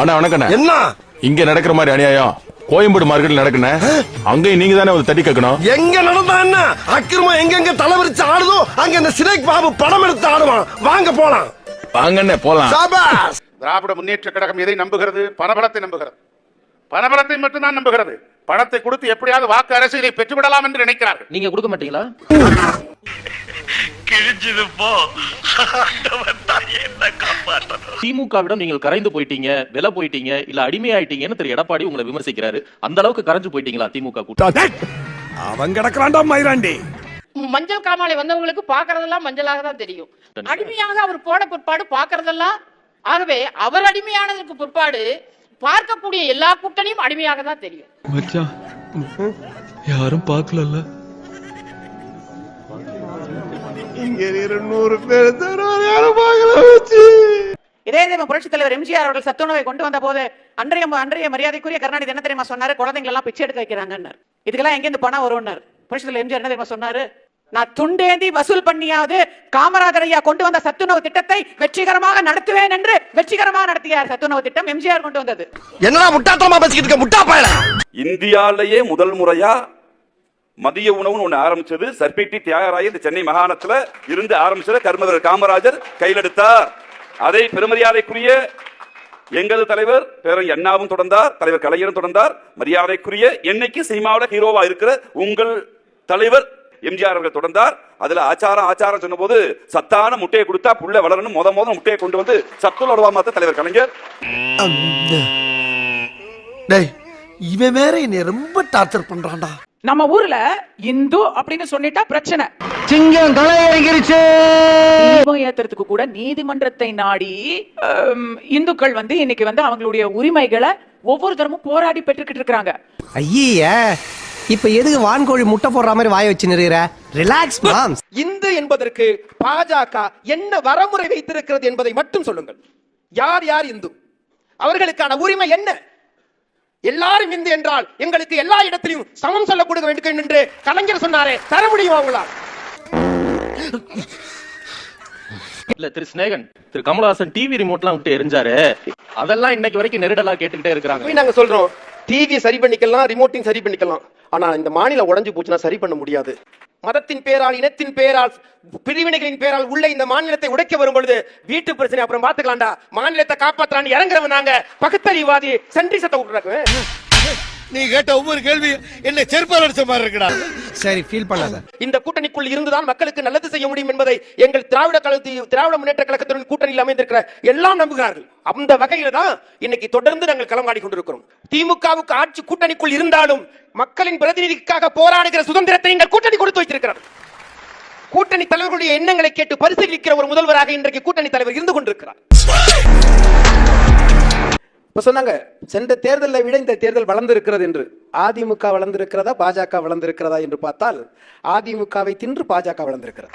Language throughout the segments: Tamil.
அண்ணா வணக்கண்ணே. என்ன? இங்க நடக்கிற மாதிரி அநியாயம். கோயம்பேடு மார்க்கெட்ல நடக்குண்ணே. அங்கேயும் நீங்க தானே வந்து தட்டி கேட்கணும்? எங்க நடந்தா என்ன? அக்கிரமம் எங்கெங்க தலைவிரிச்சு ஆடுதோ அங்க இந்த சிறைக் பாபு படம் எடுத்து ஆடுவான். வாங்க போலாம். வாங்கண்ணே போலாம். சாபாஸ் திராவிட முன்னேற்ற கழகம் எதை நம்புகிறது? பணபலத்தை நம்புகிறது. பணபலத்தை மட்டும்தான் நம்புகிறது. பணத்தை கொடுத்து எப்படியாவது வாக்கு அரசியலை பெற்றுவிடலாம் என்று நினைக்கிறார்கள். நீங்க கொடுக்க மாட்டீங்களா? திமுகவிடம் நீங்கள் கரைந்து போயிட்டீங்க விலை போயிட்டீங்க இல்ல அடிமையாயிட்டீங்கன்னு திரு எடப்பாடி உங்களை விமர்சிக்கிறாரு. அந்த அளவுக்கு கரைஞ்சு போயிட்டீங்களா திமுக கூட்டம் அவன் கிடக்குறான்டா மயிராண்டி மஞ்சள் காமாலை வந்தவங்களுக்கு பாக்குறதெல்லாம் மஞ்சளாக தான் தெரியும். அடிமையாக அவர் போன பிற்பாடு பாக்குறதெல்லாம் ஆகவே அவர் அடிமையானதுக்கு பிற்பாடு பார்க்கக்கூடிய எல்லா கூட்டணியும் அடிமையாக தான் தெரியும். மச்சான் யாரும் பார்க்கலல்ல இதே இதே புரட்சி தலைவர் எம்ஜிஆர் அவர்கள் சத்துணவை கொண்டு வந்த போது அன்றைய அன்றைய மரியாதைக்குரிய கருணாநிதி என்ன தெரியுமா சொன்னாரு? குழந்தைங்க எல்லாம் பிச்சை எடுக்க வைக்கிறாங்கன்னு இதுக்கெல்லாம் எங்கேருந்து பணம் வரும்னாரு. புரட்சி தலைவர் எம்ஜிஆர் என்ன தெரியுமா சொன்னாரு? நான் துண்டேந்தி வசூல் பண்ணியாவது காமராஜர் ஐயா கொண்டு வந்த சத்துணவு திட்டத்தை வெற்றிகரமாக நடத்துவேன் என்று வெற்றிகரமாக நடத்தியார் சத்துணவு திட்டம் எம்ஜிஆர் கொண்டு வந்தது. என்னடா முட்டாத்தனமா பேசிக்கிட்டு இருக்க? முட்டா பயல இந்தியாவிலேயே முதல் முறையா மதிய உணவுன்னு ஒண்ணு ஆரம்பிச்சது. சர்பிட்டி தியாகராய இந்த சென்னை மாகாணத்துல இருந்து ஆரம்பிச்சத கர்மதர் காமராஜர் கையிலெடுத்தார் அதை பெருமரியாதைக்குரிய எங்களது தலைவர் பேரன் அண்ணாவும் தொடர்ந்தார் தலைவர் கலைஞரும் தொடர்ந்தார். மரியாதைக்குரிய என்னைக்கு சினிமாவோட ஹீரோவா இருக்கிற உங்கள் தலைவர் எம்ஜிஆர் அவர்கள் தொடர்ந்தார். அதுல ஆச்சாரம் ஆச்சாரம் சொன்னபோது சத்தான முட்டையை கொடுத்தா புள்ள வளரணும் முத முத முட்டையை கொண்டு வந்து சத்துள்ள உடவா தலைவர் கலைஞர். டேய் இவன் வேற என்னை ரொம்ப டார்ச்சர் பண்றான்டா. நம்ம ஊர்ல இந்து அப்படின்னு சொல்லிட்டா பிரச்சனை. சிங்கம் இறங்கிருச்சு தீபம் ஏத்துறதுக்கு கூட நீதிமன்றத்தை நாடி இந்துக்கள் வந்து இன்னைக்கு வந்து அவங்களுடைய உரிமைகளை ஒவ்வொரு தரமும் போராடி பெற்றுக்கிட்டு இருக்காங்க ஐய இப்ப எதுக்கு வான்கோழி முட்டை போடுற மாதிரி வாய வச்சு நிறுகிற ரிலாக்ஸ் மாம்ஸ் இந்து என்பதற்கு பாஜக என்ன வரமுறை வைத்திருக்கிறது என்பதை மட்டும் சொல்லுங்கள். யார் யார் இந்து? அவர்களுக்கான உரிமை என்ன? எல்லாரும் இந்து என்றால் எங்களுக்கு எல்லா இடத்திலும் சமம் சொல்ல கொடுக்க வேண்டும் என்று கலைஞர் சொன்னாரே தர முடியுமா உங்களால்? இல்ல திரு சிநேகன் திரு கமலஹாசன் டிவி ரிமோட்லாம் விட்டு எரிஞ்சாரு. அதெல்லாம் இன்னைக்கு வரைக்கும் நெருடலா கேட்டுக்கிட்டே இருக்கிறாங்க. நாங்க சொல்றோம் டிவி சரி பண்ணிக்கலாம் ரிமோட்டையும் சரி பண்ணிக்கலாம். ஆனா இந்த மாநிலம் உடைஞ்சு போச்சுன்னா சரி பண்ண முடியாது. மதத்தின் பேரால் இனத்தின் பேரால் பிரிவினைகளின் பேரால் உள்ள இந்த மாநிலத்தை உடைக்க வரும் பொழுது வீட்டு பிரச்சனை அப்புறம் பாத்துக்கலாம்டா மாநிலத்தை காப்பாத்தலான்னு இறங்குறவன் நாங்க பகுத்தறிவாதி சென்றி சத்தம் விட்டுறாங்க நீ கேட்ட ஒவ்வொரு கேள்வி என்ன செருப்பால் அடிச்ச மாதிரி இருக்குடா. சரி ஃபீல் பண்ணாத. இந்த கூட்டணிக்குள் இருந்துதான் மக்களுக்கு நல்லது செய்ய முடியும் என்பதை எங்கள் திராவிட கழகத்தி திராவிட முன்னேற்ற கழகத்துடன் கூட்டணியில் அமைந்திருக்கிற எல்லாம் நம்புகிறார்கள். அந்த வகையில தான் இன்னைக்கு தொடர்ந்து நாங்கள் களமாடி கொண்டிருக்கிறோம். திமுகவுக்கு ஆட்சி கூட்டணிக்குள் இருந்தாலும் மக்களின் பிரதிநிதிக்காக போராடுகிற சுதந்திரத்தை எங்கள் கூட்டணி கொடுத்து வைத்திருக்கிறார் கூட்டணி தலைவர்களுடைய எண்ணங்களை கேட்டு பரிசீலிக்கிற ஒரு முதல்வராக இன்றைக்கு கூட்டணி தலைவர் இருந்து கொண்டிருக்கிறார். இப்ப சொன்னாங்க சென்ற தேர்தலை விட இந்த தேர்தல் வளர்ந்திருக்கிறது என்று. அதிமுக வளர்ந்திருக்கிறதா பாஜக வளர்ந்திருக்கிறதா என்று பார்த்தால் அதிமுகவை தின்று பாஜக வளர்ந்திருக்கிறது.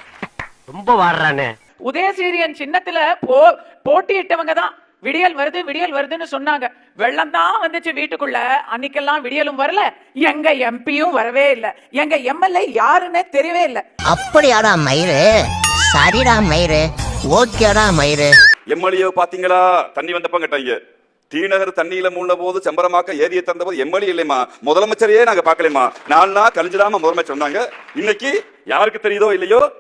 ரொம்ப வாடுறானே. உதயசீரியன் சின்னத்துல போ போட்டியிட்டவங்க தான். விடியல் வருது விடியல் வருதுன்னு சொன்னாங்க. வெள்ளம் தான் வந்துச்சு வீட்டுக்குள்ள. அன்னைக்கெல்லாம் விடியலும் வரல. எங்க எம்பியும் வரவே இல்ல. எங்க எம்எல்ஏ யாருன்னே தெரியவே இல்ல. அப்படியாடா மயிறு? சரிடா மயிறு. ஓகேடா மயிறு. எம்எல்ஏ பாத்தீங்களா தண்ணி வந்தப்ப கேட்டாங்க. தீநகர் தண்ணியில மூழ்ன போது செம்பரமாக்க ஏரிய திறந்த போது எம்எல்ஏ இல்லையம்மா முதலமைச்சரையே நாங்க பார்க்கலைமா நாலு நாள் கழிஞ்சுடாம முதலமைச்சர் சொன்னாங்க இன்னைக்கு யாருக்கு தெரியுதோ இல்லையோ?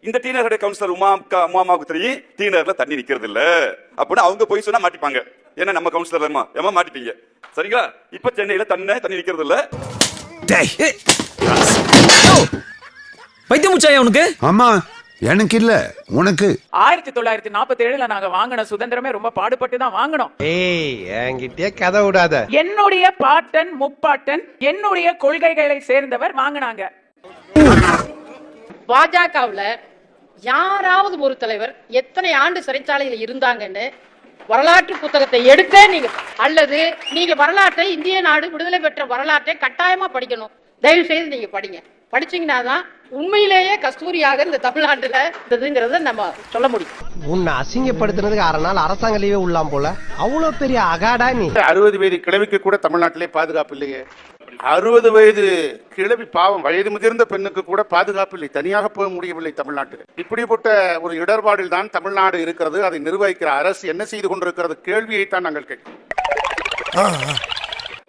இந்த டீநகருடைய கவுன்சிலர் உமா அக்கா- உமா அம்மாவுக்கு தெரியும். டீநகர்ல தண்ணி நிக்கிறது இல்ல. அப்படின்னு அவங்க போய் சொன்னா மாட்டிப்பாங்க. ஏன்னா நம்ம கவுன்சிலர் ஏமா மாட்டிப்பீங்க? சரிங்களா? இப்ப சென்னையில தண்ணி தண்ணி நிக்கிறது இல்ல. பைத்தியம் முச்சாயா உனக்கு? ஆமா. எனக்கு இல்ல உனக்கு. ஆயிரத்தி தொள்ளாயிரத்தி நாற்பத்தி ஏழுல நாங்க வாங்கின சுதந்திரமே ரொம்ப பாடுபட்டு தான் வாங்கினோம். ஏய் என்கிட்டயே கதை விடாத. என்னுடைய பாட்டன் முப்பாட்டன் என்னுடைய கொள்கைகளை சேர்ந்தவர் வாங்கினாங்க. பாஜகவுல யாராவது ஒரு தலைவர் எத்தனை ஆண்டு சிறைச்சாலையில இருந்தாங்கன்னு வரலாற்று புத்தகத்தை எடுக்க நீங்க அல்லது நீங்க வரலாற்றை இந்திய நாடு விடுதலை பெற்ற வரலாற்றை கட்டாயமா படிக்கணும். தயவு செய்து நீங்க படிங்க. படிச்சீங்கன்னா தான் உண்மையிலேயே கஸ்தூரியாக இந்த தமிழ்நாட்டுல இருந்ததுங்கிறத நம்ம சொல்ல முடியும். உன்னை அசிங்கப்படுத்தினதுக்கு அரை நாள் அரசாங்க லீவே உள்ளாம் போல. அவ்வளவு பெரிய அகாடா நீ. அறுபது வயது கிழவிக்கு கூட தமிழ்நாட்டிலே பாதுகாப்பு இல்லையே. அறுபது வயது கிழவி பாவம் வயது முதிர்ந்த பெண்ணுக்கு கூட பாதுகாப்பு இல்லை. தனியாக போக முடியவில்லை தமிழ்நாட்டில். இப்படிப்பட்ட ஒரு இடர்பாடில் தான் தமிழ்நாடு இருக்கிறது. அதை நிர்வகிக்கிற அரசு என்ன செய்து கொண்டிருக்கிறது? கேள்வியை தான் நாங்கள் கேட்கிறோம்.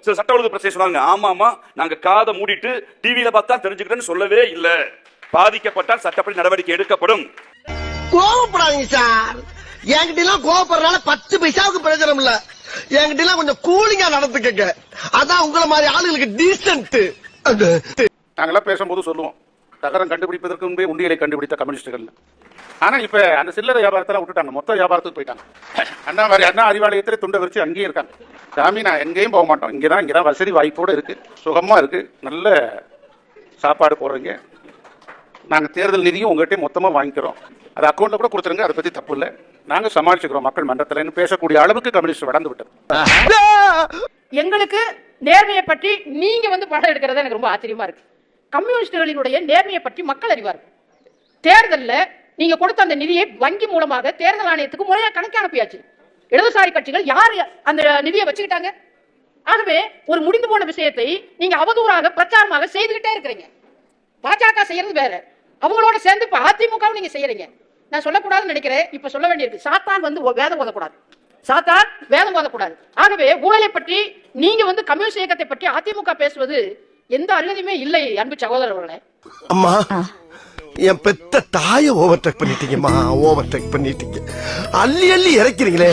சில சட்ட ஒழுங்கு பிரச்சனை சொன்னாங்க. ஆமா ஆமா நாங்க காதை மூடிட்டு டிவியில பார்த்தா தெரிஞ்சுக்கிட்டேன்னு சொல்லவே இல்ல. பாதிக்கப்பட்டால் சட்டப்படி நடவடிக்கை எடுக்கப்படும். கோவப்படாதீங்க சார். என்கிட்ட எல்லாம் கோவப்படுறதுனால பத்து பைசாவுக்கு பிரயோஜனம் இல்ல. என்கிட்ட எல்லாம் கொஞ்சம் கூலிங்கா நடந்துக்கங்க. அதான் உங்களை மாதிரி ஆளுங்களுக்கு டீசென்ட் நாங்கெல்லாம் பேசும்போது சொல்லுவோம். தகரம் கண்டுபிடிப்பதற்கு முன்பே உண்டியலை கண்டுபிடித்த கம்யூனிஸ்டுகள். ஆனால் இப்போ அந்த சில்லறை வியாபாரத்தெல்லாம் விட்டுட்டாங்க. மொத்த வியாபாரத்துக்கு போயிட்டாங்க. அண்ணா மாதிரி அண்ணா அறிவாலயத்தில் துண்டை வச்சு அங்கேயே இருக்காங்க. சாமி நான் எங்கேயும் போக மாட்டோம். இங்கே தான் இங்கே தான் வசதி வாய்ப்போட இருக்குது சுகமாக இருக்கு. நல்ல சாப்பாடு போடுறீங்க. நாங்கள் தேர்தல் நிதியும் உங்கள்கிட்ட மொத்தமாக வாங்கிக்கிறோம். அது அக்கௌண்ட்டில் கூட கொடுத்துருங்க. அதை பற்றி தப்பு இல்லை. நாங்கள் சமாளிச்சுக்கிறோம். மக்கள் மன்றத்துல பேசக்கூடிய அளவுக்கு கம்யூனிஸ்ட் வளர்ந்து விட்டது. எங்களுக்கு நேர்மையை பற்றி நீங்க வந்து படம் எடுக்கிறது எனக்கு ரொம்ப ஆச்சரியமா இருக்கு. கம்யூனிஸ்டுகளினுடைய நேர்மையை பற்றி மக்கள் அறிவார்கள். தேர்தலில் நீங்க கொடுத்த அந்த நிதியை வங்கி மூலமாக தேர்தல் ஆணையத்துக்கு முறையாக கணக்கு அனுப்பியாச்சு. இடதுசாரி கட்சிகள் யார் அந்த நிதியை வச்சுக்கிட்டாங்க? ஆகவே ஒரு முடிந்து போன விஷயத்தை நீங்க அவதூறாக பிரச்சாரமாக செய்துகிட்டே இருக்கிறீங்க. பாஜக செய்யறது வேற. அவங்களோட சேர்ந்து இப்ப அதிமுகவும் நீங்க செய்யறீங்க. நான் சொல்லக்கூடாதுன்னு நினைக்கிறேன். இப்ப சொல்ல வேண்டியிருக்கு. சாத்தான் வந்து வேதம் ஓதக்கூடாது. சாத்தான் வேதம் ஓதக்கூடாது. ஆகவே ஊழலை பற்றி நீங்க வந்து கம்யூனிஸ்ட் இயக்கத்தை பற்றி அதிமுக பேசுவது எந்த அருகதையுமே இல்லை அன்பு சகோதரர் அவர்களே அம்மா என் பெத்த தாய ஓவர்டேக் பண்ணிட்டீங்கம்மா ஓவர்டேக் பண்ணிட்டீங்க. அள்ளி அள்ளி இறக்கிறீங்களே.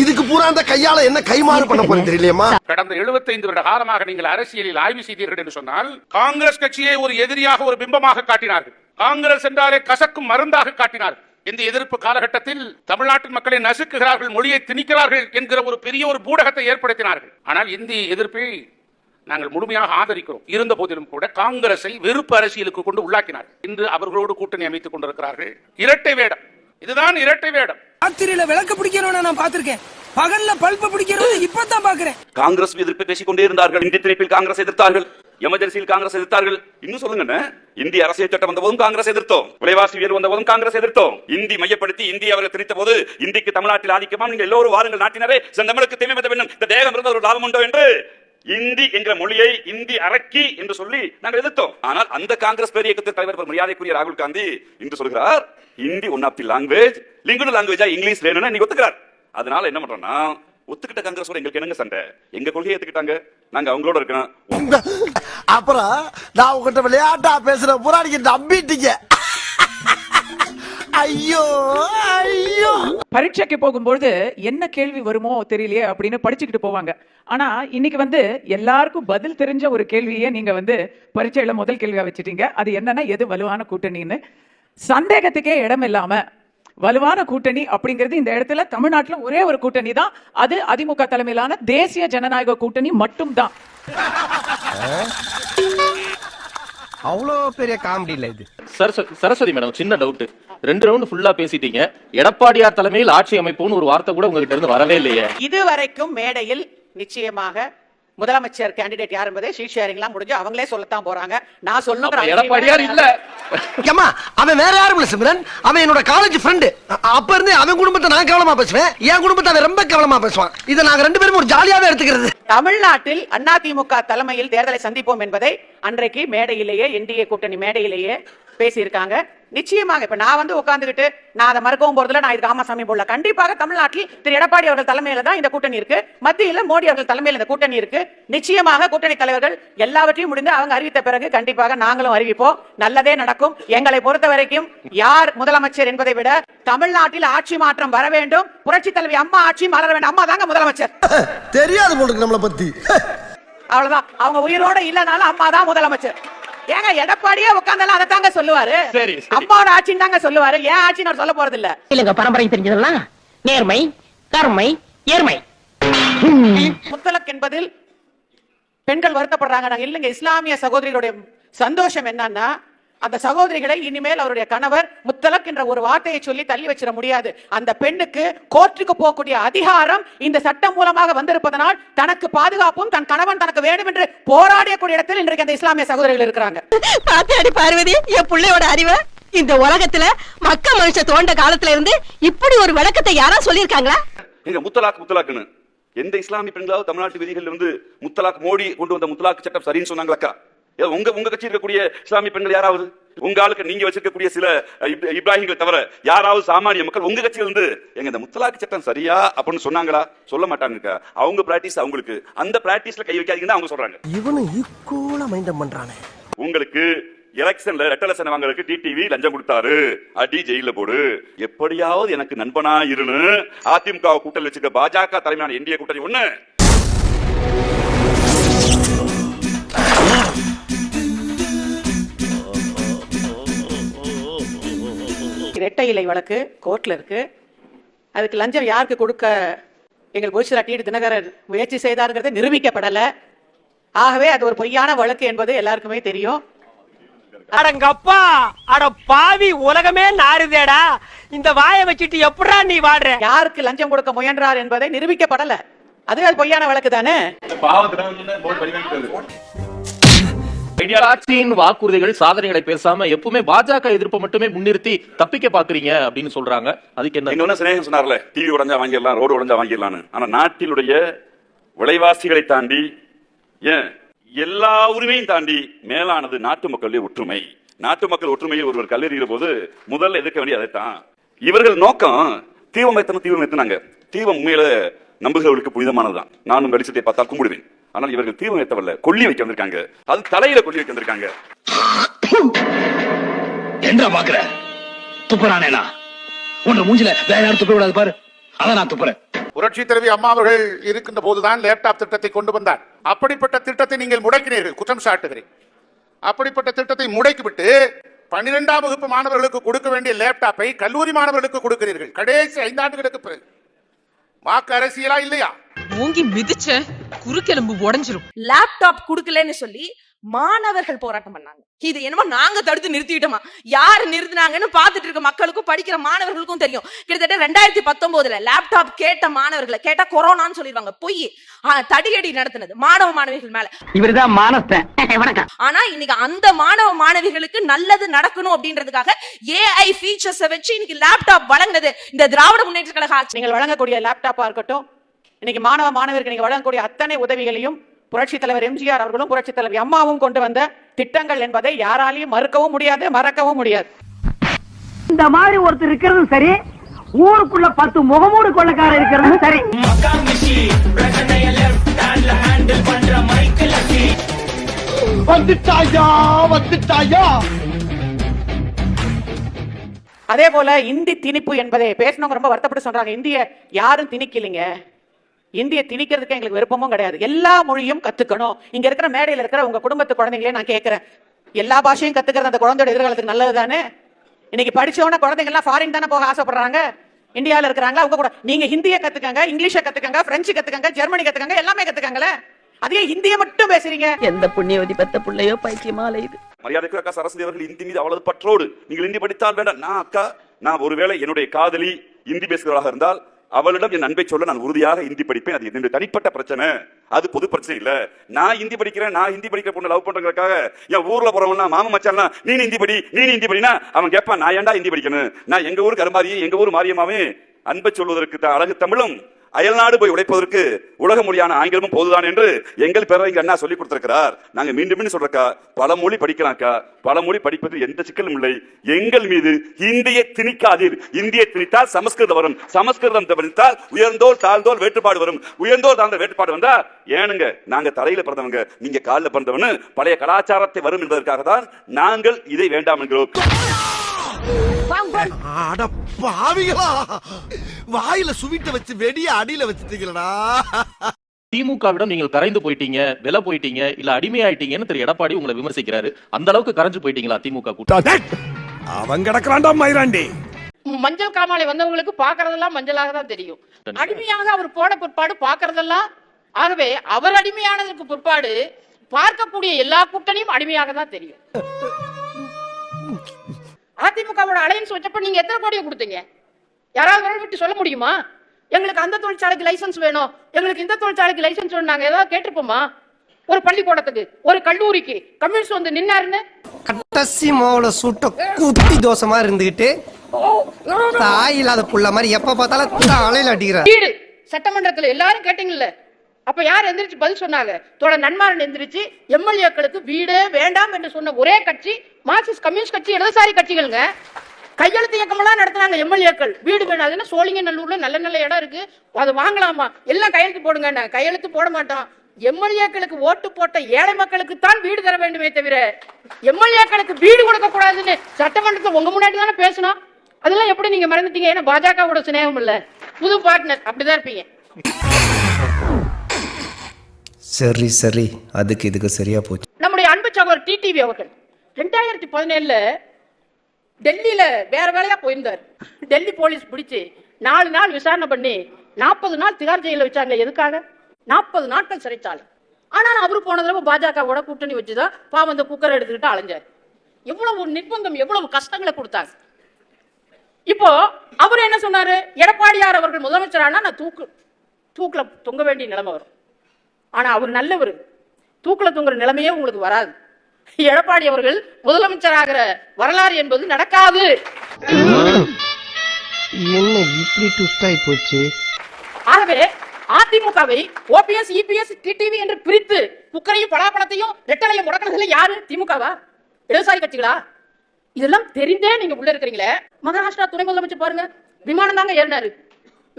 இதுக்கு பூரா அந்த கையால என்ன கைமாறு பண்ண போறேன் தெரியலையம்மா? கடந்த 75 வருட காலமாக நீங்கள் அரசியலில் ஆய்வு செய்தீர்கள் என்று சொன்னால் காங்கிரஸ் கட்சியை ஒரு எதிரியாக ஒரு பிம்பமாக காட்டினார்கள். காங்கிரஸ் என்றாலே கசக்கும் மருந்தாக காட்டினார்கள் இந்த எதிர்ப்பு காலகட்டத்தில் தமிழ்நாட்டின் மக்களை நசுக்குகிறார்கள் மொழியை திணிக்கிறார்கள் என்கிற ஒரு பெரிய ஒரு பூடகத்தை ஏற்படுத்தினார்கள். ஆனால் இந்திய எதிர்ப்பை நாங்கள் முழுமையாக ஆதரிக்கிறோம். இருந்த போதிலும் கூட காங்கிரஸை வெறுப்பு அரசியலுக்கு கொண்டு உள்ளாக்கினார். இன்று அவர்களோடு கூட்டணி அமைத்துக் கொண்டிருக்கிறார்கள். இரட்டை வேடம். இதுதான் இரட்டை வேடம். ராத்திரியில விளக்கு பிடிக்கணும்னு நான் பாத்திருக்கேன் பகல்ல பல்ப பிடிக்கணும் இப்பதான் பாக்குறேன் காங்கிரஸ் எதிர்ப்பு பேசிக் கொண்டே இருந்தார்கள். இந்திய திணிப்பில் காங்கிரஸ் எதிர்த்தார்கள். எமர்ஜென்சியில் காங்கிரஸ் எதிர்த்தார்கள். இன்னும் சொல்லுங்க இந்திய அரசியல் சட்டம் வந்த போதும் காங்கிரஸ் எதிர்த்தோம். விலைவாசி உயர்வு வந்த போதும் காங்கிரஸ் எதிர்த்தோம். இந்தி மையப்படுத்தி இந்திய அவர்கள் திணித்த போது இந்திக்கு தமிழ்நாட்டில் ஆதிக்கமா? நீங்கள் எல்லோரும் வாருங்கள். நாட்டினரே செந்தமிழுக்கு திமிமத பெண்ணும் இந்த தேகம் இருந்த ஒரு லாபம் உண்டோ என்று? இந்தி என்ற மொழியை இந்தி அரக்கி என்று சொல்லி நாங்கள் எதிர்த்தோம். ஆனால் அந்த காங்கிரஸ் பேர் இயக்கத்தின் தலைவர் மரியாதைக்குரிய ராகுல் காந்தி இன்று சொல்கிறார் Hindi one of the language linked லாங்குவேஜா English வேணும்னு நீங்க ஒத்துக்கிறார். அதனால என்ன பண்றோம்னா ஒத்துக்கிட்ட காங்கிரஸ் எங்களுக்கு என்னங்க சண்டை? எங்க கொள்கையை ஏத்துக்கிட்டாங்க? நாங்க அவங்களோட இருக்கணும். அப்புறம் நான் உங்ககிட்ட விளையாட்டா பேசுற பூரா நம்பிட்டீங்க. ஐயோ ஐயோ. பரீட்சைக்கு போகும்போது என்ன கேள்வி வருமோ தெரியலையே அப்படின்னு படிச்சுக்கிட்டு போவாங்க. ஆனா இன்னைக்கு வந்து எல்லாருக்கும் பதில் தெரிஞ்ச ஒரு கேள்வியே நீங்க வந்து பரீட்சையில முதல் கேள்வியா வச்சுட்டீங்க. அது என்னன்னா எது வலுவான கூட்டணின்னு. சந்தேகத்துக்கே இடம் இல்லாம வலுவான கூட்டணி அப்படிங்கிறது இந்த இடத்துல தமிழ்நாட்டுல ஒரே ஒரு கூட்டணி தான். அது அதிமுக தலைமையிலான தேசிய ஜனநாயக கூட்டணி மட்டும்தான். அவ்வளோ பெரிய காமெடி இல்ல இது. சரஸ்வ- சரஸ்வதி மேடம் சின்ன டவுட் ரெண்டு ரவுண்ட் ஃபுல்லா பேசிட்டீங்க. எடப்பாடியார் தலைமையில் ஆட்சி அமைப்புன்னு ஒரு வார்த்தை கூட உங்ககிட்ட இருந்து வரவே இல்லையே. இதுவரைக்கும் மேடையில் நிச்சயமாக முதலமைச்சர் கேண்டிடேட் யார் என்பதை ஷீட் ஷேரிங்லாம் முடிஞ்சு அவங்களே சொல்லத்தான் போறாங்க. நான் சொல்லணும் எடப்பாடியார் இல்ல. ஏம்மா அவன் வேற யாரும் இல்ல சிம்ரன். அவன் என்னோட காலேஜ் ஃப்ரெண்டு அப்ப இருந்து அவன் குடும்பத்தை நான் கவனமா பேசுவேன். என் குடும்பத்தை அவன் ரொம்ப கவனமா பேசுவான். இதை நாங்க ரெண்டு பேரும் ஒரு ஜாலியாவே எடுத்துக்கிறது. தமிழ்நாட்டில் அதிமுக தலைமையில் தேர்தலை சந்திப்போம் என்பதை அன்றைக்கு மேடையிலேயே என்டிஏ கூட்டணி மேடையிலேயே பேசியிருக்காங்க. நிச்சயமாக இப்ப நான் வந்து உட்கார்ந்துகிட்டு நான் அதை மறுக்கவும் போறதுல நான் இதுக்கு ஆமாசாமி போடல. கண்டிப்பாக தமிழ்நாட்டில் திரு எடப்பாடி அவர்கள் தலைமையில தான் இந்த கூட்டணி இருக்கு. மத்தியில மோடி அவர்கள் தலைமையில் இந்த கூட்டணி இருக்கு. நிச்சயமாக கூட்டணி தலைவர்கள் எல்லாவற்றையும் முடிந்து அவங்க அறிவித்த பிறகு கண்டிப்பாக நாங்களும் அறிவிப்போம். நல்லதே நடக்கும். எங்களை பொறுத்த வரைக்கும் யார் முதலமைச்சர் என்பதை விட தமிழ்நாட்டில் ஆட்சி மாற்றம் வர வேண்டும். புரட்சி தலைவி அம்மா ஆட்சி மலர வேண்டும். அம்மா தாங்க முதலமைச்சர். தெரியாது போலுக்கு நம்மளை பத்தி. அவ்வளவுதான். அவங்க உயிரோட இல்லனாலும் அம்மா தான் முதலமைச்சர். ஏங்க எடப்பாடியே உட்கார்ந்தாலும் அதை தாங்க சொல்லுவாரு. சரி. அம்மாவோட ஆட்சின்னு தாங்க சொல்லுவாரு. ஏன் ஆட்சின்னு அவர் சொல்ல போறது இல்ல இல்லங்க பரம்பரை தெரிஞ்சதெல்லாம் நேர்மை கருமை ஏர்மை முத்தலக் என்பதில் பெண்கள் வருத்தப்படுறாங்க. நாங்க இல்லைங்க இஸ்லாமிய சகோதரிகளுடைய சந்தோஷம் என்னன்னா அந்த சகோதரிகளை இனிமேல் அவருடைய கணவர் முத்தலக் என்ற ஒரு வார்த்தையை சொல்லி தள்ளி வச்சிட முடியாது. அந்த பெண்ணுக்கு கோர்ட்டுக்கு போகக்கூடிய அதிகாரம் இந்த சட்டம் மூலமாக வந்திருப்பதனால் தனக்கு பாதுகாப்பும் தன் கணவன் தனக்கு வேண்டும் என்று போராடக்கூடிய இடத்தில் இன்றைக்கு அந்த இஸ்லாமிய சகோதரிகள் இருக்கிறாங்க. பாத்தியாடி பார்வதி என் பிள்ளையோட அறிவை? இந்த உலகத்துல மக்க மனுஷ தோண்ட காலத்துல இருந்து இப்படி ஒரு விளக்கத்தை யாரா சொல்லிருக்காங்களா எங்க முத்தலாக் முத்தலாக்குன்னு. எந்த இஸ்லாமிய பெண்களாவது தமிழ்நாட்டு விதிகள் இருந்து முத்தலாக் மோடி கொண்டு வந்த முத்தலாக் சட்டம் சரின்னு சொன்னாங்களாக்கா? உங்க உங்க கட்சி இருக்கக்கூடிய இஸ்லாமிய பெண்கள் யாராவது? உங்க ஆளுக்கு நீங்க வச்சிருக்கக்கூடிய சில இப்ராஹிம்கள் தவிர யாராவது சாமானிய மக்கள் உங்க கட்சியில இருந்து எங்க இந்த முத்தலாக்கு சட்டம் சரியா அப்படின்னு சொன்னாங்களா? சொல்ல மாட்டாங்க அவங்க பிராக்டிஸ் அவங்களுக்கு. அந்த பிராக்டிஸ்ல கை வைக்காதீங்கன்னு அவங்க சொல்றாங்க. இவனும் ஈக்குவலா மைண்டம் பண்றானே. உங்களுக்கு எலெக்ஷன்ல ரெட்டலசன் வாங்குறதுக்கு டிடிவி லஞ்சம் கொடுத்தாரு. அடி ஜெயில போடு. எப்படியாவது எனக்கு நண்பனா இருன்னு அதிமுக கூட்டணி வச்சிருக்க பாஜக தலைமையான என்டிஏ கூட்டணி ஒண்ணு. இரட்டை இலை வழக்கு கோர்ட்ல இருக்கு. அதுக்கு லஞ்சம் யாருக்கு கொடுக்க எங்கள் பொதுச்செயலாளர் டி டி தினகரன் முயற்சி செய்தாருங்கிறது நிரூபிக்கப்படல. ஆகவே அது ஒரு பொய்யான வழக்கு என்பது எல்லாருக்குமே தெரியும். அடங்கப்பா! அட பாவி உலகமே நாறுதேடா. இந்த வாயை வச்சுட்டு எப்படா நீ வாடுற? யாருக்கு லஞ்சம் கொடுக்க முயன்றார் என்பதை நிரூபிக்கப்படல. அதுவே அது பொய்யான வழக்கு தானே? ஆட்சியின் வாக்குறுதிகள் சாதனைகளை பேசாம எப்பவுமே பாஜக எதிர்ப்பை மட்டுமே முன்னிறுத்தி தப்பிக்க பாக்குறீங்க அப்படின்னு சொல்றாங்க. அதுக்கு என்ன இன்னொன்னு சிநேகம் சொன்னார்ல டிவி உடஞ்சா வாங்கிடலாம் ரோடு உடஞ்சா வாங்கிடலாம்னு. ஆனா நாட்டினுடைய விலைவாசிகளை தாண்டி ஏன்? எல்லா உரிமையும் தாண்டி மேலானது நாட்டு மக்களுடைய ஒற்றுமை. நாட்டு மக்கள் ஒற்றுமையில் ஒருவர் கல்லெறிகிற போது முதல்ல எதிர்க்க வேண்டிய அதைத்தான். இவர்கள் நோக்கம் தீபம் வைத்தனும் தீபம் வைத்தினாங்க தீபம் உண்மையில நம்புகிறவர்களுக்கு புனிதமானதுதான். நானும் வெளிச்சத்தை பார்த்தால் கும்பிடுவேன். ஆனால் இவர்கள் தீபம் வைத்தவல்ல கொல்லி வைக்க வந்திருக்காங்க. அது தலையில கொல்லி வைக்க வந்திருக்காங்க. என்ன பாக்குற துப்புறானேனா உன்ற மூஞ்சில வேற யாரும் துப்ப விடாது பாரு. அதான் நான் துப்புறேன். புரட்சி தலைவி அம்மா அவர்கள் இருக்கின்ற போதுதான் லேப்டாப் திட்டத்தை கொண்டு வந்தார். அப்படிப்பட்ட திட்டத்தை நீங்கள் முடக்கினீர்கள். குற்றம் சாட்டுகிறேன். அப்படிப்பட்ட திட்டத்தை முடக்கிவிட்டு பன்னிரெண்டாம் வகுப்பு மாணவர்களுக்கு கொடுக்க வேண்டிய லேப்டாப்பை கல்லூரி மாணவர்களுக்கு கொடுக்கிறீர்கள். கடைசி ஐந்தாண்டுகளுக்கு பிறகு. வாக்கு அரசியலா இல்லையா? மூங்கி மிதிச்ச குறுக்கெலும்பு உடைஞ்சிரும். லேப்டாப் குடுக்கலன்னு சொல்லி மாணவர்கள் போராட்டம் பண்ணாங்க. இது என்னமோ நாங்க தடுத்து நிறுத்திட்டோமா? யார் நிறுத்தினாங்கன்னு பார்த்துட்டு இருக்க மக்களுக்கும் படிக்கிற மாணவர்களுக்கும் தெரியும். கிட்டத்தட்ட ரெண்டாயிரத்தி பத்தொன்பதுல லேப்டாப் கேட்ட மாணவர்களை கேட்டா கொரோனான்னு சொல்லிடுவாங்க. பொய். தடியடி நடத்தினது மாணவ மாணவிகள் மேல. இவருதான் மானஸ்தன் வணக்கம். ஆனா இன்னைக்கு அந்த மாணவ மாணவிகளுக்கு நல்லது நடக்கணும் அப்படின்றதுக்காக ஏஐ ஃபீச்சர்ஸை வச்சு இன்னைக்கு லேப்டாப் வழங்கினது இந்த திராவிட முன்னேற்ற கழக ஆட்சி. நீங்கள் வழங்கக்கூடிய லேப்டாப்பா இருக்கட்டும் இன்னைக்கு மாணவ மாணவருக்கு நீங்க வழங்கக்கூடிய அத்தனை உதவிகளையும் புரட்சி தலைவர் எம்ஜிஆர் அவர்களும் புரட்சி தலைவர் அம்மாவும் கொண்டு வந்த திட்டங்கள் என்பதை யாராலையும் மறுக்கவும் முடியாது மறக்கவும் முடியாது. இந்த மாதிரி ஒருத்தர் இருக்கிறதும் சரி ஊருக்குள்ள பத்து முகமூடு கொள்ளக்காரர் இருக்கிறதும் சரி. வந்துட்டாயா வந்துட்டாயா? அதே போல இந்தி திணிப்பு என்பதை பேசினவங்க ரொம்ப வருத்தப்பட்டு சொல்றாங்க. இந்திய யாரும் திணிக்கலைங்க. இந்திய திணிக்கிறதுக்கு எங்களுக்கு விருப்பமும் கிடையாது. எல்லா மொழியும் கத்துக்கணும். இங்க இருக்கிற மேடையில இருக்கிற உங்க குடும்பத்து குழந்தைங்களே நான் கேட்கிறேன் எல்லா பாஷையும் கத்துக்கிறது அந்த குழந்தையோட எதிர்காலத்துக்கு நல்லது தானே இன்னைக்கு படிச்சவன குழந்தைங்க எல்லாம் ஃபாரின் தானே போக ஆசைப்படுறாங்க? இந்தியால இருக்கிறாங்க அவங்க கூட நீங்க ஹிந்தியை கத்துக்கங்க இங்கிலீஷை கத்துக்கங்க பிரெஞ்சு கத்துக்கங்க ஜெர்மனி கத்துக்கங்க எல்லாமே கத்துக்கங்களே? அதே ஹிந்தியை மட்டும் பேசுறீங்க? எந்த புண்ணியவதி பெத்த புள்ளையோ பைத்தியமா அலையுது மரியாதைக்கு அக்கா சரஸ்வதி அவர்கள் இந்தி மீது அவ்வளவு பற்றோடு. நீங்கள் இந்தி படித்தால் வேண்டாம். நான் அக்கா நான் ஒருவேளை என்னுடைய காதலி இந்தி பேசுகிறவராக இருந்தால் அவளிடம் என் அன்பை சொல்ல நான் உறுதியாக இந்தி படிப்பேன். அது என்னுடைய தனிப்பட்ட பிரச்சனை. அது பொது பிரச்சனை இல்ல. நான் இந்தி படிக்கிறேன். நான் ஹிந்தி படிக்கிற பொண்ணு லவ் பண்றதுக்காக என் ஊர்ல போறவங்க மாம மச்சான் நீ ஹிந்தி படி நீ ஹிந்தி படினா? அவன் கேட்பான் நான் ஏன்டா ஹிந்தி படிக்கணும்? நான் எங்க ஊர் கருமாரியும் எங்க ஊர் மாரியமாவே அன்பை சொல்வதற்கு த- அழகு தமிழும் அயல்நாடு போய் உழைப்பதற்கு உலக மொழியான ஆங்கிலமும் போதுதான் என்று எங்கள் பேரவைக்கு அண்ணா சொல்லி கொடுத்திருக்கிறார். நாங்க மீண்டும் மீண்டும் சொல்றக்கா பல மொழி படிக்கிறாக்கா பல மொழி படிப்பதில் எந்த சிக்கலும் இல்லை. எங்கள் மீது இந்தியை திணிக்காதீர். இந்தியை திணித்தால் சமஸ்கிருதம் வரும். சமஸ்கிருதம் திணித்தால் உயர்ந்தோர் தாழ்ந்தோர் வேற்றுப்பாடு வரும். உயர்ந்தோர் தாழ்ந்த வேற்றுப்பாடு வந்தா ஏனுங்க நாங்க தலையில பிறந்தவங்க. நீங்க காலில் பிறந்தவனு பழைய கலாச்சாரத்தை வரும் என்பதற்காக தான் நாங்கள் இதை வேண்டாம் என்கிறோம். அட பாவிகளா. வாயில சுவிட்ட வச்சு வெடிய அடியில வச்சுட்டீங்களடா. திமுகவிடம் நீங்கள் கரைந்து போயிட்டீங்க விலை போயிட்டீங்க இல்ல அடிமையாயிட்டீங்கன்னு திரு எடப்பாடி உங்களை விமர்சிக்கிறாரு. அந்த அளவுக்கு கரைஞ்சு போயிட்டீங்களா திமுக கூட்டம் அவன் கிடக்குறான்டா மயிராண்டி. மஞ்சள் காமாலை வந்தவங்களுக்கு பார்க்கறதெல்லாம் மஞ்சளாக தான் தெரியும். அடிமையாக அவர் போட பிற்பாடு பார்க்கறதெல்லாம் ஆகவே அவர் அடிமையானதற்கு பிற்பாடு பார்க்கக்கூடிய எல்லா கூட்டணியும் அடிமையாக தான் தெரியும். அதிமுகவோட அலையன்ஸ் வச்சப்ப நீங்க எத்தனை கோடியை கொடுத்தீங்க? யாராவது விரல் விட்டு சொல்ல முடியுமா? எங்களுக்கு அந்த தொழிற்சாலைக்கு லைசன்ஸ் வேணும். எங்களுக்கு இந்த தொழிற்சாலைக்கு லைசன்ஸ் வேணும். நாங்க ஏதாவது கேட்டிருப்போமா? ஒரு பள்ளிக்கூடத்துக்கு ஒரு கல்லூரிக்கு. கம்யூனிஸ்ட் வந்து நின்னாருன்னு? கட்டசி மாவுல சுட்ட குத்தி தோசை மாதிரி இருந்துகிட்டு தாய் இல்லாத புள்ள மாதிரி எப்ப பார்த்தாலும் தலையில அடிக்கிற. வீடு. சட்டமன்றத்துல எல்லாரும் கேட்டீங்கல்ல? அப்ப யார் எந்திரிச்சு பதில் சொன்னாங்க? தோட நன்மாரன் எந்திரிச்சு எம்எல்ஏக்களுக்கு வீடே வேண்டாம் என்று சொன்ன ஒரே கட்சி மார்க்சிஸ்ட் கம்யூனிஸ்ட் கட்சி இடதுசாரி கட்சிகளுங்க. கையெழுத்து இயக்கமெல்லாம் நடத்துனாங்க எம்எல்ஏக்கள். வீடு வேணாதுன்னா சோழிங்கநல்லூர்ல நல்ல நல்ல இடம் இருக்கு. அதை வாங்கலாமா? எல்லாம் கையெழுத்து போடுங்க கையெழுத்து போட மாட்டோம். எம்எல்ஏக்களுக்கு ஓட்டு போட்ட ஏழை மக்களுக்கு தான் வீடு தர வேண்டுமே தவிர எம்எல்ஏக்களுக்கு வீடு கொடுக்க கூடாதுன்னு சட்டமன்றத்தில் உங்க முன்னாடி தானே பேசணும்? அதெல்லாம் எப்படி நீங்க மறந்துட்டீங்க? ஏன்னா பாஜகவோட சிநேகம் இல்ல. புது பார்ட்னர் அப்படிதான் இருப்பீங்க. சரி சரி. அதுக்கு இதுக்கு சரியா போச்சு. நம்முடைய அன்பு சகோதரர் டிடிவி அவர்கள் ரெண்டாயிரத்தி பதினேழுல டெல்லியில வேற வேலையா போயிருந்தார். டெல்லி போலீஸ் பிடிச்சு நாலு நாள் விசாரணை பண்ணி நாற்பது நாள் திகார் ஜெயில வச்சாங்க எதுக்காக? நாற்பது நாட்கள் சிறைச்சாலை. ஆனால் அவரு போன தடவை பாஜகவோட கூட்டணி வச்சுதான் பாவம் அந்த குக்கரை எடுத்துக்கிட்டு அலைஞ்சார். எவ்வளவு நிர்பந்தம் எவ்வளவு கஷ்டங்களை கொடுத்தாங்க இப்போ அவர் என்ன சொன்னாரு? எடப்பாடியார் அவர்கள் முதலமைச்சரானா நான் தூக்கு தூக்கில் தொங்க வேண்டிய நிலைமை வரும். ஆனா அவர் நல்லவர். தூக்குல தொங்குற நிலைமையே உங்களுக்கு வராது. எடப்பாடி அவர்கள் முதலமைச்சராகிற வரலாறு என்பது நடக்காது. என்ன இப்படி ட்விஸ்ட் ஆகி போச்சு? ஆகவே அதிமுகவை ஓபிஎஸ் இபிஎஸ் டிடிவி என்று பிரித்து குக்கரையும் பலாப்பழத்தையும் ரெட்டலையும் முடக்கிறதுல யாரு? திமுகவா? இடதுசாரி கட்சிகளா? இதெல்லாம் தெரிந்தே நீங்க உள்ள இருக்கிறீங்களே. மகாராஷ்டிரா துணை முதலமைச்சர் பாருங்க. விமானம் தாங்க ஏறினாரு.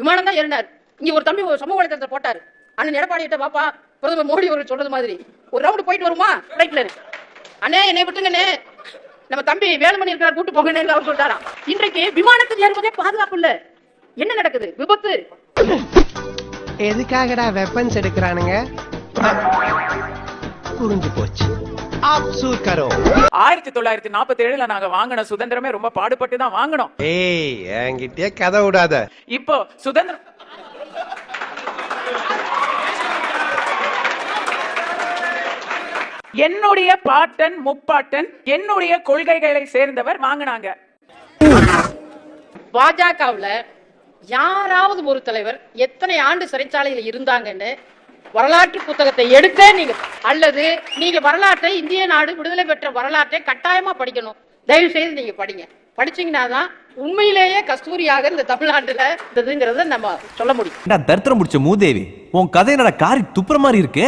விமானம் தான் ஏறினார். இங்க ஒரு தம்பி ஒரு சமூக வலைத்தளத்தை போட்டாரு. அண்ணன் எடப்பாடி கிட்ட பாப்பா பிரதமர் மோடி அவர்கள் சொல்றது மாதிரி. ஒரு ரவுண்டு போயிட்டு வருமா? ஃபிளைட்ல அண்ணே என்னை விட்டுங்கண்ணே. நம்ம தம்பி வேலுமணி இருக்கிறார் கூட்டு போங்கன்னு அவர் சொல்லிட்டாராம் இன்றைக்கு விமானத்தில் ஏறுவதே பாதுகாப்பு இல்ல. என்ன நடக்குது? விபத்து. எதுக்காகடா வெப்பன்ஸ் எடுக்கிறானுங்க? புரிஞ்சு போச்சு. ஆயிரத்தி தொள்ளாயிரத்தி நாற்பத்தி ஏழுல நாங்க வாங்கின சுதந்திரமே ரொம்ப பாடுபட்டு தான் வாங்கினோம். ஏய் என்கிட்டயே கதை விடாத. இப்போ சுதந்திரம் என்னுடைய பாட்டன் முப்பாட்டன் என்னுடைய கொள்கைகளை சேர்ந்தவர் வாங்கினாங்க. பாஜகவுல யாராவது ஒரு தலைவர் எத்தனை ஆண்டு சிறைச்சாலையில் இருந்தாங்கன்னு வரலாற்று புத்தகத்தை எடுக்க நீங்க அல்லது நீங்க வரலாற்றை இந்திய நாடு விடுதலை பெற்ற வரலாற்றை கட்டாயமா படிக்கணும். தயவு செய்து நீங்க படிங்க. படிச்சீங்கன்னா தான் உண்மையிலேயே கஸ்தூரியாக இந்த தமிழ்நாட்டுல இருந்ததுங்கிறத நம்ம சொல்ல முடியும். தரித்திரம் முடிச்ச மூதேவி? உன் கதை என்னடா காரி துப்புற மாதிரி இருக்கு.